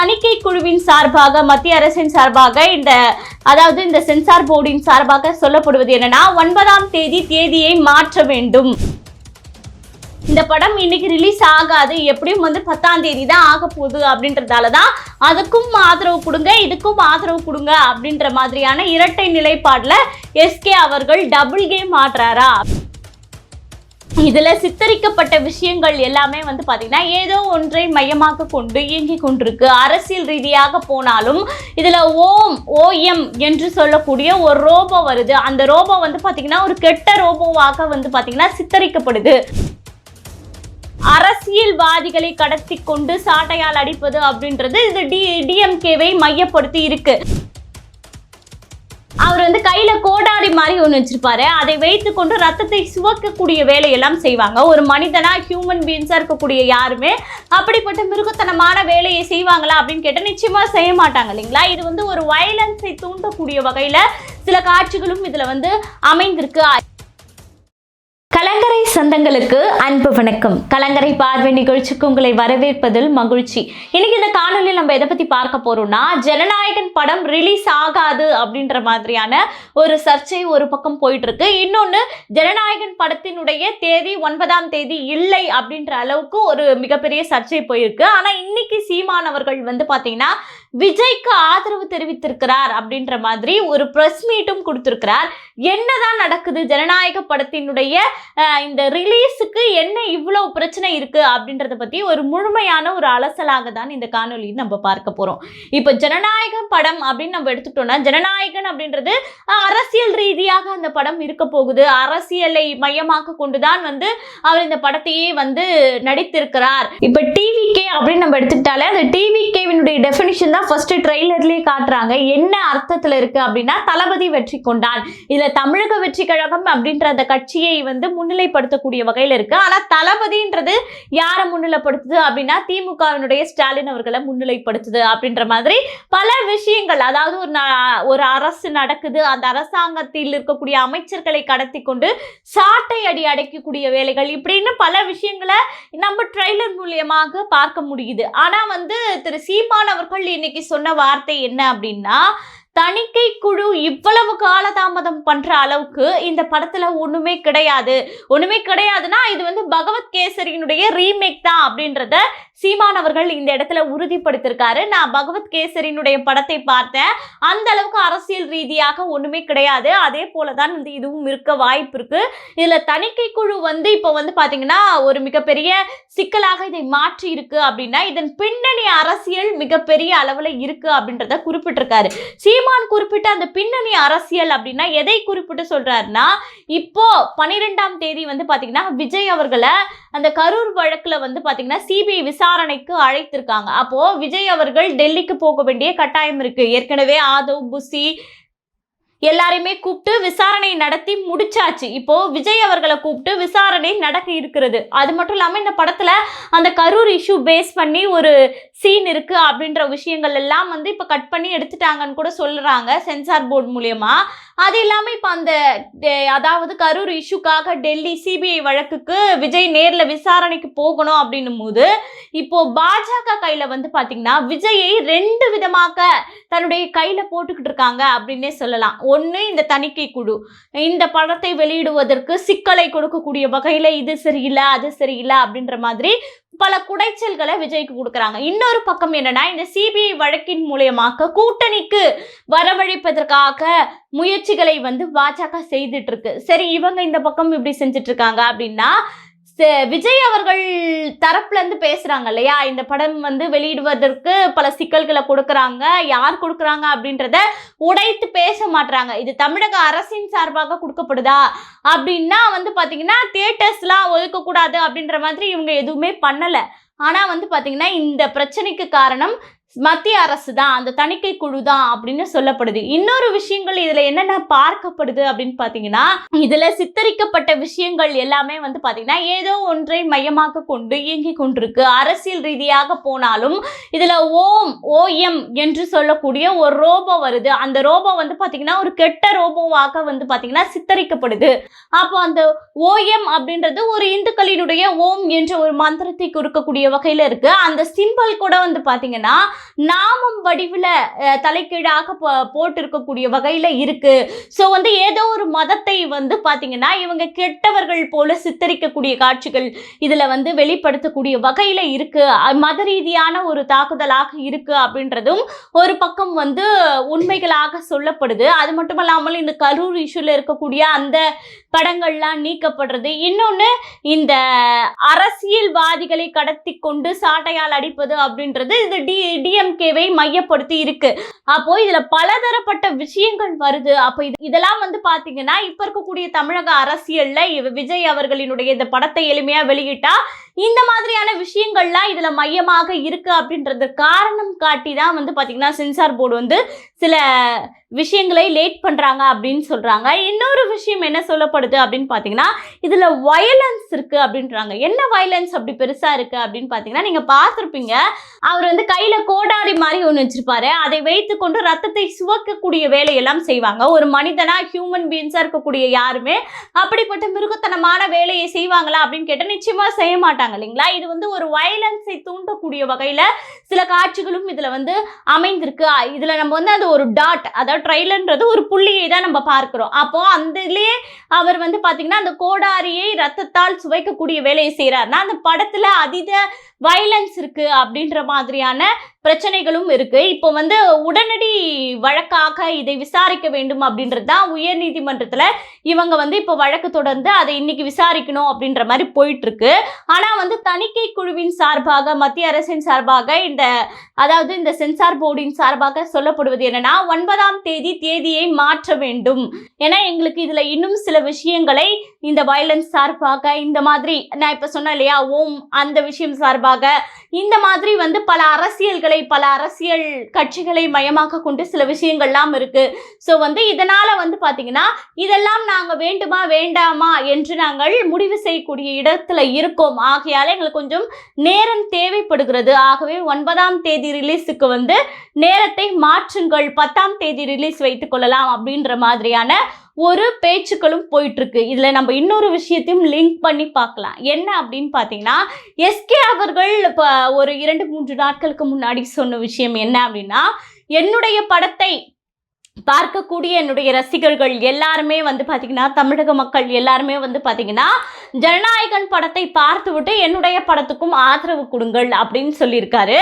தணிக்கை குழுவின் சார்பாக மத்திய அரசின் சார்பாக இந்த அதாவது இந்த சென்சார் போர்டின் சார்பாக சொல்லப்படுவது என்னன்னா ஒன்பதாம் தேதி தேதியை மாற்ற வேண்டும். இந்த படம் இன்னைக்கு ரிலீஸ் ஆகாது. எப்படியும் வந்து பத்தாம் தேதி தான் ஆக போகுது அப்படின்றதால தான் அதுக்கும் ஆதரவு கொடுங்க இதுக்கும் ஆதரவு கொடுங்க அப்படின்ற மாதிரியான இரட்டை நிலைப்பாடில் எஸ்கே அவர்கள் டபுள் கேம் ஆடுறாரா? இதில் சித்தரிக்கப்பட்ட விஷயங்கள் எல்லாமே வந்து பார்த்திங்கன்னா ஏதோ ஒன்றை மையமாக கொண்டு இயங்கி கொண்டிருக்கு. அரசியல் ரீதியாக போனாலும் இதில் ஓம் ஓஎம் என்று சொல்லக்கூடிய ஒரு ரோபோ வருது. அந்த ரோபோ வந்து பார்த்திங்கன்னா ஒரு கெட்ட ரோபோவாக வந்து பார்த்திங்கன்னா சித்தரிக்கப்படுது. அரசியல்வாதிகளை கடத்தி கொண்டு சாட்டையால் அடிப்பது அப்படின்றது இது டி டிஎம்கேவை மையப்படுத்தி இருக்குது அவர் வந்து கையில கோடாரி மாதிரி ஒன்று வச்சிருப்பாரு. அதை வைத்துக்கொண்டு ரத்தத்தை சுவக்கக்கூடிய வேலையெல்லாம் செய்வாங்க. ஒரு மனிதனா ஹியூமன் பீன்ஸா இருக்கக்கூடிய யாருமே அப்படிப்பட்ட மிருகத்தனமான வேலையை செய்வாங்களா அப்படின்னு கேட்டால் நிச்சயமா செய்ய மாட்டாங்க இல்லைங்களா? இது வந்து ஒரு வயலன்ஸை தூண்டக்கூடிய வகையில சில காட்சிகளும் இதுல வந்து அமைந்திருக்கு. கலங்கரை சொந்தங்களுக்கு அன்பு வணக்கம். கலங்கரை பார்வை நிகழ்ச்சிக்கு உங்களை வரவேற்பதில் மகிழ்ச்சி. இன்னைக்கு இந்த காணொலியில் நம்ம எதை பத்தி பார்க்க போறோம்னா ஜனநாயகன் படம் ரிலீஸ் ஆகாது அப்படின்ற மாதிரியான ஒரு சர்ச்சை ஒரு பக்கம் போயிட்டு இருக்கு இன்னொன்னு ஜனநாயகன் படத்தினுடைய தேதி ஒன்பதாம் தேதி இல்லை அப்படின்ற அளவுக்கு ஒரு மிகப்பெரிய சர்ச்சை போயிருக்கு. ஆனா இன்னைக்கு சீமானவர்கள் வந்து பாத்தீங்கன்னா விஜய்க்கு ஆதரவு தெரிவித்திருக்கிறார் அப்படின்ற மாதிரி ஒரு ப்ரெஸ் மீட்டும் கொடுத்திருக்கிறார். என்னதான் நடக்குது? ஜனநாயக படத்தினுடைய இந்த ரிலீஸுக்கு என்ன இவ்வளோ பிரச்சனை இருக்கு அப்படின்றத பத்தி ஒரு முழுமையான ஒரு அலசலாக தான் இந்த காணொலி நம்ம பார்க்க போறோம். இப்போ ஜனநாயகம் படம் அப்படின்னு நம்ம எடுத்துட்டோம்னா ஜனநாயகன் அப்படின்றது அரசியல் ரீதியாக அந்த படம் இருக்க போகுது. அரசியலை மையமாக கொண்டுதான் வந்து அவர் இந்த படத்தையே வந்து நடித்திருக்கிறார். இப்போ டிவிகே அப்படின்னு நம்ம எடுத்துக்கிட்டாலே அந்த டிவிகேவினுடைய டெபினிஷன் தான் ஃபர்ஸ்ட் ட்ரெய்லர்லயே காட்டுறாங்க. என்ன அர்த்தத்துல இருக்கு அப்படின்னா தளபதி வெற்றி கொண்டான். இதுல தமிழக வெற்றி கழகம் அப்படின்ற அந்த கட்சியை வந்து முன்னிலைப்படுத்தக்கூடிய வகையில இருக்கு. ஆனா தளபதின்றது யாரை முன்னிலைப்படுத்துது அப்படின்னா திமுகவினுடைய ஸ்டாலின் அவர்களை முன்னிலைப்படுத்துது அப்படின்ற மாதிரி பல விஷயங்கள். அதாவது ஒரு ஒரு அரசு நடக்குது. அந்த அரசாங்கத்தில் இருக்கக்கூடிய அமைச்சர்களை கடத்தி கொண்டு சாட்டை அடி அடைக்கக்கூடிய வேலைகள் இப்படின்னு பல விஷயங்களை நம்ம ட்ரெய்லர் மூலியமாக பார்க்க முடியுது. ஆனா வந்து திரு சீமான் அவர்கள் இன்னைக்கு சொன்ன வார்த்தை என்ன அப்படின்னா தணிக்கை குழு இவ்வளவு காலதாமதம் பண்ற அளவுக்கு இந்த படத்துல ஒண்ணுமே கிடையாது. ஒண்ணுமே கிடையாதுன்னா இது வந்து பகவத் கேசரியினுடைய ரீமேக் தான் அப்படின்றத சீமான் அவர்கள் இந்த இடத்துல உறுதிப்படுத்திருக்காரு. நான் பகவத் கேசரியினுடைய படத்தை பார்த்தேன். அந்த அளவுக்கு அரசியல் ரீதியாக ஒண்ணுமே கிடையாது. அதே போலதான் வந்து இதுவும் இருக்க வாய்ப்பு இருக்கு. இதுல தணிக்கை குழு வந்து இப்போ வந்து பாத்தீங்கன்னா ஒரு மிகப்பெரிய சிக்கலாக இதை மாற்றி இருக்கு அப்படின்னா இதன் பின்னணி அரசியல் மிகப்பெரிய அளவுல இருக்கு அப்படின்றத குறிப்பிட்டிருக்காரு. சீமான் குறிப்பிட்ட அந்த பின்னணி அரசியல் அப்படின்னா எதை குறிப்பிட்டு சொல்றாருன்னா இப்போ பன்னிரெண்டாம் தேதி வந்து பாத்தீங்கன்னா விஜய் அவர்களை அந்த கரூர் வழக்குல வந்து பாத்தீங்கன்னா சிபிஐ விசாரணைக்கு அழைத்திருக்காங்க. அப்போ விஜய் அவர்கள் டெல்லிக்கு போக வேண்டிய கட்டாயம் இருக்கு. ஏற்கனவே ஆதவ் புசி எல்லாரையுமே கூப்பிட்டு விசாரணை நடத்தி முடிச்சாச்சு. இப்போ விஜய் அவர்களை கூப்பிட்டு விசாரணை நடக்க இருக்கிறது. அது மட்டும் இல்லாமல் இந்த படத்துல அந்த கரூர் இஷ்யூ பேஸ் பண்ணி ஒரு சீன் இருக்கு அப்படின்ற விஷயங்கள் எல்லாம் வந்து இப்போ கட் பண்ணி எடுத்துட்டாங்கன்னு கூட சொல்றாங்க சென்சார் போர்டு மூலியமா. அது இல்லாமல் இப்போ அந்த அதாவது கரூர் இஷ்யூக்காக டெல்லி சிபிஐ வழக்குக்கு விஜய் நேரில் விசாரணைக்கு போகணும் அப்படின்னும் போது இப்போ பாஜக கையில் வந்து பார்த்தீங்கன்னா விஜயை ரெண்டு விதமாக தன்னுடைய கையில் போட்டுக்கிட்டு இருக்காங்க அப்படின்னே சொல்லலாம். ஒன்று இந்த தணிக்கை குழு. இந்த படத்தை வெளியிடுவதற்கு சிக்கலை கொடுக்கக்கூடிய வகையில் இது சரியில்லை அது சரியில்லை அப்படின்ற மாதிரி பல குடைச்சல்களை விஜய்க்கு கொடுக்குறாங்க. இன்னொரு பக்கம் என்னன்னா இந்த சிபிஐ வழக்கின் மூலியமாக கூட்டணிக்கு வரவழைப்பதற்காக முயற்சிகளை வந்து பாஜக செய்துட்டு இருக்கு சரி இவங்க இந்த பக்கம் இப்படி செஞ்சுட்டு இருக்காங்க அப்படின்னா ச- விஜய் அவர்கள் தரப்புல இருந்து பேசுறாங்க இல்லையா? இந்த படம் வந்து வெளியிடுவதற்கு பல சிக்கல்களை கொடுக்கறாங்க. யார் கொடுக்கறாங்க அப்படின்றத உடைத்து பேச மாட்டாங்க இது தமிழக அரசின் சார்பாக கொடுக்கப்படுதா? அப்படின்னா வந்து பாத்தீங்கன்னா தியேட்டர்ஸ்லாம் ஒதுக்கக்கூடாது அப்படின்ற மாதிரி இவங்க எதுவுமே பண்ணல. ஆனால் வந்து பார்த்திங்கன்னா இந்த பிரச்சனைக்கு காரணம் மத்திய அரசு தான் அந்த தணிக்கை குழு தான் அப்படின்னு சொல்லப்படுது. இன்னொரு விஷயங்கள் இதுல என்னென்ன பார்க்கப்படுது அப்படின்னு பாத்தீங்கன்னா இதுல சித்தரிக்கப்பட்ட விஷயங்கள் எல்லாமே வந்து பாத்தீங்கன்னா ஏதோ ஒன்றை மையமாக கொண்டு இயங்கி கொண்டிருக்கு. அரசியல் ரீதியாக போனாலும் இதுல ஓம் ஓஎம் என்று சொல்லக்கூடிய ஒரு ரோபோ வருது. அந்த ரோபோ வந்து பாத்தீங்கன்னா ஒரு கெட்ட ரோபோவாக வந்து பாத்தீங்கன்னா சித்தரிக்கப்படுது. அப்போ அந்த ஓஎம் அப்படின்றது ஒரு இந்துக்களினுடைய ஓம் என்ற ஒரு மந்திரத்தை கொடுக்கக்கூடிய வகையில இருக்கு. அந்த சிம்பிள் கூட வந்து பாத்தீங்கன்னா நாமம் வடிவில் தலைக்கீழாக போ- போட்டிருக்கக்கூடிய வகையில் இருக்கு. ஸோ வந்து ஏதோ ஒரு மதத்தை வந்து பார்த்தீங்கன்னா இவங்க கெட்டவர்கள் போல சித்தரிக்கக்கூடிய காட்சிகள் இதில் வந்து வெளிப்படுத்தக்கூடிய வகையில் இருக்கு. மத ரீதியான ஒரு தாக்குதலாக இருக்கு அப்படின்றதும் ஒரு பக்கம் வந்து உண்மைகளாக சொல்லப்படுது. அது மட்டும் இல்லாமல் இந்த கரூர் இஷ்யூல இருக்கக்கூடிய அந்த படங்கள்லாம் நீக்கப்படுறது. இன்னொன்று இந்த அரசியல்வாதிகளை கடத்தி கொண்டு சாட்டையால் அடிப்பது அப்படின்றது. இது டி டிஎம்கேவை மையப்படுத்தி இருக்கு. அப்போ இதுல பலதரப்பட்ட விஷயங்கள் வருது. அப்போ இது இதெல்லாம் வந்து பாத்தீங்கன்னா இப்ப இருக்கக்கூடிய தமிழக அரசியல்ல விஜய் அவர்களினுடைய இந்த படத்தை எளிமையா வெளியிட்டா இந்த மாதிரியான விஷயங்கள்லாம் இதில் மையமாக இருக்குது அப்படின்றது காரணம் காட்டி தான் வந்து பார்த்திங்கன்னா சென்சார் போர்டு வந்து சில விஷயங்களை லேட் பண்ணுறாங்க அப்படின்னு சொல்கிறாங்க இன்னொரு விஷயம் என்ன சொல்லப்படுது அப்படின்னு பார்த்தீங்கன்னா இதில் வயலன்ஸ் இருக்குது அப்படின்றாங்க. என்ன வயலன்ஸ் அப்படி பெருசாக இருக்குது அப்படின்னு பார்த்தீங்கன்னா நீங்கள் பார்த்துருப்பீங்க. அவர் வந்து கையில் கோடாரி மாதிரி ஒன்று வச்சுருப்பாரு. அதை வைத்துக்கொண்டு ரத்தத்தை சுவக்கக்கூடிய வேலையெல்லாம் செய்வாங்க. ஒரு மனிதனாக ஹியூமன் பீன்ஸாக இருக்கக்கூடிய யாருமே அப்படிப்பட்ட மிருகத்தனமான வேலையை செய்வாங்களா அப்படின்னு கேட்டால் நிச்சயமாக செய்ய மாட்டாங்க. இல்லைங்களா? இது வந்து ஒரு வயலன்ஸை தூண்டக்கூடிய வகையில சில காட்சிகளும் இதுல வந்து அமைந்திருக்கு. இதில் இதுல நம்ம வந்து அது ஒரு டாட் அதாவது ட்ரைலர்ன்றது ஒரு புள்ளியை தான் நம்ம பார்க்குறோம். அப்போ அந்த இதுலேயே அவர் வந்து பாத்தீங்கன்னா அந்த கோடாரியை ரத்தத்தால் சுவைக்கக்கூடிய வேலையை செய்யறாருன்னா அந்த படத்துல அதீத வயலன்ஸ் இருக்கு அப்படின்ற மாதிரியான பிரச்சனைகளும் இருக்கு. இப்போ வந்து உடனடி வழக்காக இதை விசாரிக்க வேண்டும் அப்படின்றது தான் உயர் நீதிமன்றத்துல இவங்க வந்து இப்போ வழக்கு தொடர்ந்து அதை இன்னைக்கு விசாரிக்கணும் அப்படின்ற மாதிரி போயிட்டு இருக்கு. ஆனால் வந்து தணிக்கை குழுவின் சார்பாக மத்திய அரசின் சார்பாக இந்த அதாவது இந்த சென்சார் போர்டின் சார்பாக சொல்லப்படுவது என்னன்னா ஒன்பதாம் தேதி தேதியை மாற்ற வேண்டும். ஏன்னா எங்களுக்கு இதுல இன்னும் சில விஷயங்களை இந்த வயலன்ஸ் சார்பாக இந்த மாதிரி நான் இப்ப சொன்னேன் இல்லையா ஓம் அந்த விஷயம் சார்பாக இந்த மாதிரி வந்து பல அரசியல்களை பல அரசியல் கட்சிகளை மையமாக கொண்டு சில விஷயங்கள்லாம் இருக்கு. ஸோ வந்து இதனால வந்து பாத்தீங்கன்னா இதெல்லாம் நாங்க வேண்டுமா வேண்டாமா என்று நாங்கள் முடிவு செய்யக்கூடிய இடத்துல இருக்கோம். ஆகையால எங்களுக்கு கொஞ்சம் நேரம் தேவைப்படுகிறது. ஆகவே ஒன்பதாம் தேதி ரிலீஸுக்கு வந்து நேரத்தை மாற்றுங்கள். பத்தாம் தேதி ரிலீஸ் வைத்துக் கொள்ளலாம் அப்படின்ற மாதிரியான ஒரு பேச்சுக்களும் போயிட்டு இருக்கு இதுல நம்ம இன்னொரு விஷயத்தையும் லிங்க் பண்ணி பார்க்கலாம். என்ன அப்படின்னு பார்த்தீங்கன்னா எஸ்கே அவர்கள் இப்போ ஒரு இரண்டு மூன்று நாட்களுக்கு முன்னாடி சொன்ன விஷயம் என்ன அப்படின்னா என்னுடைய படத்தை பார்க்கக்கூடிய என்னுடைய ரசிகர்கள் எல்லாருமே வந்து பார்த்திங்கன்னா தமிழக மக்கள் எல்லாருமே வந்து பார்த்திங்கன்னா ஜனநாயகன் படத்தை பார்த்துவிட்டு என்னுடைய படத்துக்கும் ஆதரவு கொடுங்கள் அப்படின்னு சொல்லியிருக்காரு.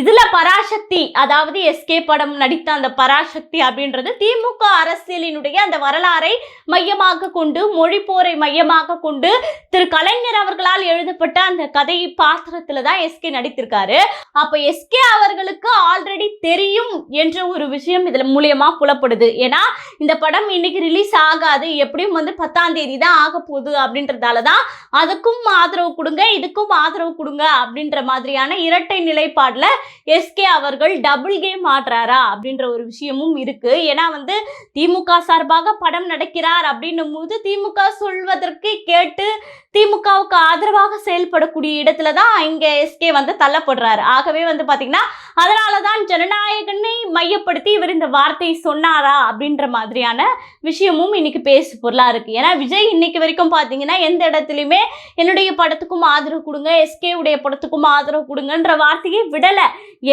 இதுல பராசக்தி அதாவது எஸ்கே படம் நடித்த அந்த பராசக்தி அப்படின்றது திமுக அரசியலினுடைய அந்த வரலாறை மையமாக கொண்டு மொழி போரை மையமாக கொண்டு திரு கலைஞர் அவர்களால் எழுதப்பட்ட அந்த கதை பாத்திரத்துல தான் எஸ்கே நடித்திருக்காரு. அப்ப எஸ்கே அவர்களுக்கு ஆல்ரெடி தெரியும் என்ற ஒரு விஷயம் இதுல மூலியமா புலப்படுது. ஏன்னா இந்த படம் இன்னைக்கு ரிலீஸ் ஆகாது எப்படியும் வந்து பத்தாம் தேதி தான் ஆக போகுது அப்படின்றதால தான் அதுக்கும் ஆதரவு கொடுங்க இதுக்கும் ஆதரவு கொடுங்க அப்படின்ற மாதிரியான இரட்டை நிலைப்பாடில் எஸ்கே அவர்கள் டபுள் கேம் ஆடுறாரா அப்படின்ற ஒரு விஷயமும் இருக்கு. ஏன்னா வந்து திமுக சார்பாக படம் நடக்கிறார் அப்படின்னும் போது திமுக சொல்வதற்கு கேட்டு திமுகவுக்கு ஆதரவாக செயல்படக்கூடிய இடத்துல தான் இங்கே எஸ்கே வந்து தள்ளப்படுறாரு. ஆகவே வந்து பார்த்தீங்கன்னா அதனாலதான் ஜனநாயகனை மையப்படுத்தி இவர் இந்த வார்த்தையை சொன்னாரா அப்படின்ற மாதிரியான விஷயமும் இன்னைக்கு பேசு பொருளா இருக்கு. ஏன்னா விஜய் இன்னைக்கு வரைக்கும் பாத்தீங்கன்னா எந்த இடத்துலையுமே என்னுடைய படத்துக்கும் ஆதரவு கொடுங்க எஸ்கே உடைய படத்துக்கும் ஆதரவு கொடுங்கன்ற வார்த்தையை விடல.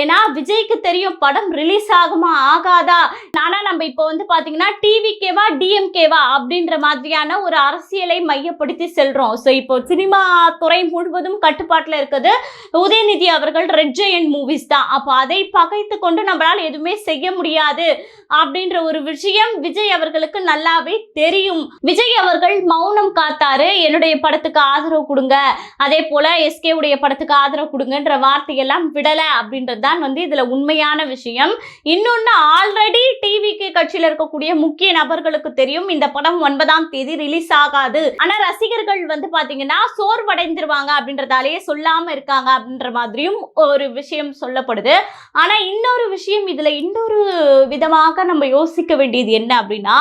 ஏன்னா விஜய்க்கு தெரியும் படம் ரிலீஸ் ஆகுமா ஆகாதா? ஆனா நம்ம இப்போ வந்து பாத்தீங்கன்னா டிவிகேவா டிஎம்கேவா அப்படின்ற மாதிரியான ஒரு அரசியலை மையப்படுத்தி செல்றோம். ஸோ இப்போ சினிமா துறை முழுவதும் கட்டுப்பாட்டில் இருக்குது உதயநிதி அவர்கள் ரெட் ஜெயன் மூவிஸ் தான். அப்போ அதை பகைத்து கொண்டு நம்மளால் எதுவுமே செய்ய முடியாது அப்படின்ற ஒரு விஷயம் விஜய் அவர்களுக்கு நல்லாவே தெரியும். விஜய் அவர்கள் மௌனம் காத்தாரு என்னுடைய படத்துக்கு ஆதரவு கொடுங்க. அதே போல எஸ்கே உடைய படத்துக்கு ஆதரவு கொடுங்கன்ற வார்த்தையெல்லாம் விடல. அப்படின்றது தான் வந்து இதுல உண்மையான விஷயம். இன்னொன்னு ஆல்ரெடி டிவிக்கு கட்சியில் இருக்கக்கூடிய முக்கிய நபர்களுக்கு தெரியும் இந்த படம் ஒன்பதாம் தேதி ரிலீஸ் ஆகாது. ஆனா ரசிகர்கள் வந்து பாத்தீங்கன்னா சோர்வடைந்துருவாங்க அப்படின்றதாலேயே சொல்லாம இருக்காங்க அப்படின்ற மாதிரியும் ஒரு விஷயம் சொல்லப்படுது. ஆனா இன்னொரு விஷயம் இதுல இன்னொரு விதமாக நம்ம யோசிக்க வேண்டியது என்ன அப்படின்னா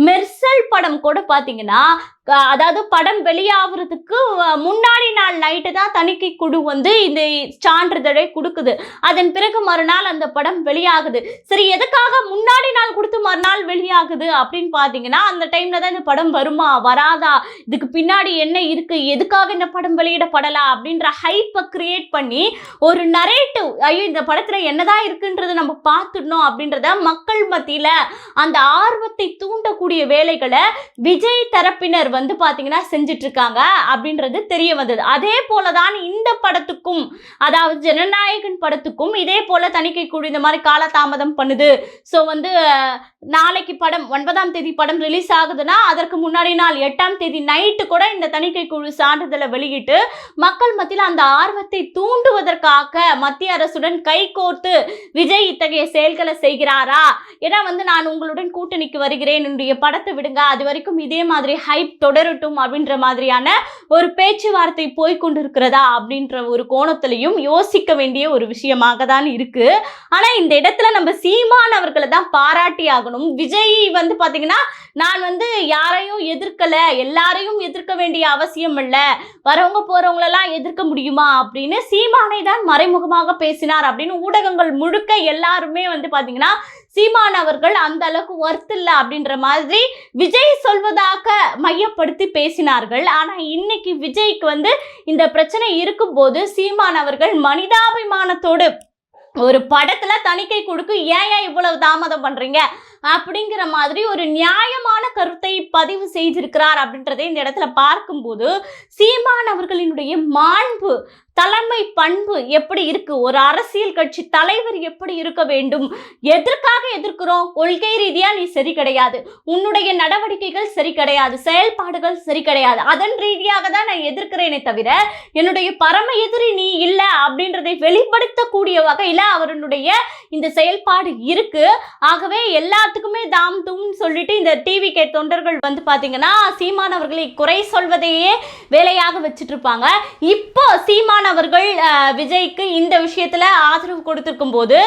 மெர்சல் படம் கூட பாத்தீங்கன்னா அதாவது படம் வெளியாகிறதுக்கு முன்னாடி நாள் நைட்டு தான் தணிக்கை குழு வந்து இந்த சான்றிதழை கொடுக்குது. அதன் பிறகு மறுநாள் அந்த படம் வெளியாகுது. சரி எதுக்காக முன்னாடி நாள் கொடுத்து மறுநாள் வெளியாகுது அப்படின்னு பார்த்தீங்கன்னா அந்த டைம்ல தான் இந்த படம் வருமா வராதா இதுக்கு பின்னாடி என்ன இருக்கு எதுக்காக இந்த படம் வெளியிடப்படலாம் அப்படின்ற ஹைப்பை கிரியேட் பண்ணி ஒரு நரேட்டிவ் ஐயோ இந்த படத்துல என்னதான் இருக்குன்றதை நம்ம பார்த்துடணும் அப்படின்றத மக்கள் மத்தியில அந்த ஆர்வத்தை தூண்டக்கூடிய வேலைகளை விஜய் தரப்பினர் வந்து பார்த்தீங்கன்னா செஞ்சிட்ருக்காங்க அப்படின்றது தெரிய வந்தது. அதே போலதான் இந்த படத்துக்கும் அதாவது ஜனநாயகன் படத்துக்கும் இதே போல் தணிக்கை குழு இந்த மாதிரி காலதாமதம் பண்ணுது. ஸோ வந்து நாளைக்கு படம் ஒன்பதாம் தேதி படம் ரிலீஸ் ஆகுதுன்னா அதற்கு முன்னாடி நாள் எட்டாம் தேதி நைட்டு கூட இந்த தணிக்கை குழு சான்றிதழை வெளியிட்டு மக்கள் மத்தியில் அந்த ஆர்வத்தை தூண்டுவதற்காக மத்திய அரசுடன் கைகோர்த்து விஜய் இத்தகைய செயல்களை செய்கிறாரா? ஏன்னா வந்து நான் உங்களுடன் கூட்டணிக்கு வருகிறேன் என்னுடைய படத்தை விடுங்க. அது வரைக்கும் இதே மாதிரி ஹைப் தொடரட்டும் அப்படின்ற மாதிரியான ஒரு பேச்சுவார்த்தை போய் கொண்டிருக்கிறதா அப்படின்ற ஒரு கோணத்திலையும் யோசிக்க வேண்டிய ஒரு விஷயமாக தான் இருக்கு. ஆனா இந்த இடத்துல நம்ம சீமான் அவர்களை தான் பாராட்டி ஆகணும். விஜய் வந்து பார்த்தீங்கன்னா நான் வந்து யாரையும் எதிர்க்கலை எல்லாரையும் எதிர்க்க வேண்டிய அவசியம் இல்லை. வரவங்க போகிறவங்களெல்லாம் எதிர்க்க முடியுமா அப்படின்னு சீமானை தான் மறைமுகமாக பேசினார் அப்படின்னு ஊடகங்கள் முழுக்க எல்லாருமே வந்து பார்த்தீங்கன்னா சீமான் அவர்கள் அந்த அளவுக்கு ஒர்த் இல்லை அப்படின்ற மாதிரி விஜய் சொல்வதாக மையப்படுத்தி பேசினார்கள். ஆனால் இன்னைக்கு விஜய்க்கு வந்து இந்த பிரச்சனை இருக்கும்போது சீமான் அவர்கள் மனிதாபிமானத்தோடு ஒரு படத்துல தணிக்கை கொடுக்கு ஏன் ஏன் இவ்வளவு தாமதம் பண்றீங்க? அப்படிங்கிற மாதிரி ஒரு நியாயமான கருத்தை பதிவு செய்திருக்கிறார் அப்படின்றதை இந்த இடத்துல பார்க்கும்போது சீமான் அவர்களினுடைய மாண்பு தலைமை பண்பு எப்படி இருக்கு? ஒரு அரசியல் கட்சி தலைவர் எப்படி இருக்க வேண்டும்? எதற்காக எதிர்க்கிறோம்? கொள்கை ரீதியா நீ சரி கிடையாது. உன்னுடைய நடவடிக்கைகள் சரி கிடையாது. செயல்பாடுகள் சரி கிடையாது. அதன் ரீதியாக தான் நான் எதிர்க்கிறேனே தவிர என்னுடைய பரம எதிரி நீ இல்லை அப்படின்றதை வெளிப்படுத்தக்கூடிய வகையில் அவருடைய இந்த செயல்பாடு இருக்கு. ஆகவே எல்லா எல்லாத்துக்குமே தாம் தூம்னு சொல்லிட்டு இந்த டிவி கே தொண்டர்கள் வந்து பார்த்தீங்கன்னா சீமான் அவர்களை குறை சொல்வதையே வேலையாக வச்சுட்டு இருப்பாங்க இப்போ சீமான் அவர்கள் விஜய்க்கு இந்த விஷயத்தில் ஆதரவு கொடுத்துருக்கும் போது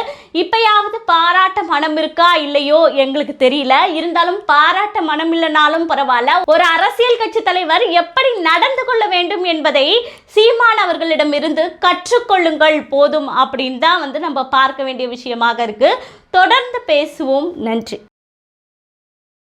இப்பயாவது பாராட்ட மனம் இருக்கா இல்லையோ எங்களுக்கு தெரியல. இருந்தாலும் பாராட்ட மனம் இல்லைனாலும் பரவாயில்ல. ஒரு அரசியல் கட்சி தலைவர் எப்படி நடந்து கொள்ள வேண்டும் என்பதை சீமான் அவர்களிடமிருந்து கற்றுக்கொள்ளுங்கள் போதும் அப்படின்னு தான் வந்து நம்ம பார்க்க வேண்டிய விஷயமாக இருக்குது தொடர்ந்து பேசுவோம். நன்றி.